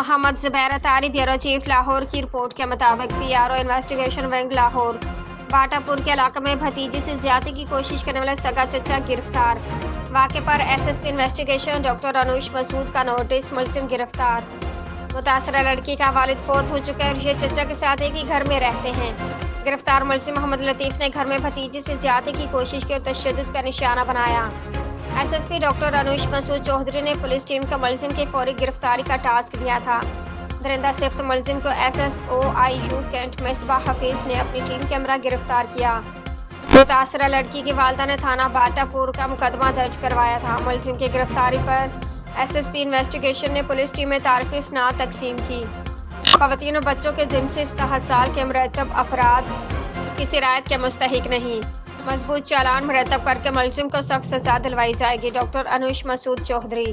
Mohammad Zubair Attari bureau chief Lahore की report के मुताबिक P R O investigation wing Lahore. Batapur के इलाके में भतीजी से ज़्यादा की कोशिश करने वाला सगा चचा गिरफ़्तार। वाक़े पर S S P investigation doctor Anush Masood का नोटिस, मुलजिम गिरफ़्तार। मुतासरा लड़की का वालिद फोत हो चुका है और ये चचा के साथ एक ही घर में रहते हैं। गिरफ़्तार मुलजिम मोहम्मद लतीफ़ ने घर में भतीजे से ज़्यादा की कोशिश की और तशद का निशाना बनाया। एसएसपी डॉक्टर अनुष मसूद चौधरी ने पुलिस टीम को मुलजिम की फौरी गिरफ्तारी का टास्क दिया था। दरिंदा सिफ्त मुलजिम को S S O I U cantt Misbah Hafeez ने अपनी टीम के हमरा गिरफ़्तार किया। मुतासरा लड़की की वालदा ने थाना बाटापुर का मुकदमा दर्ज करवाया था। मुलजिम की गिरफ्तारी पर एसएसपी इन्वेस्टिगेशन ने पुलिस टीम में तारफी स्ना तकसीम की। खवतिन और बच्चों के जिनसे साल के मरतब अफराद किसी रायत के मुस्तक नहीं। मज़बूत चालान मरतब करके मुलजिम को सख्त सजा दिलवाई जाएगी डॉक्टर अनुष मसूद चौधरी।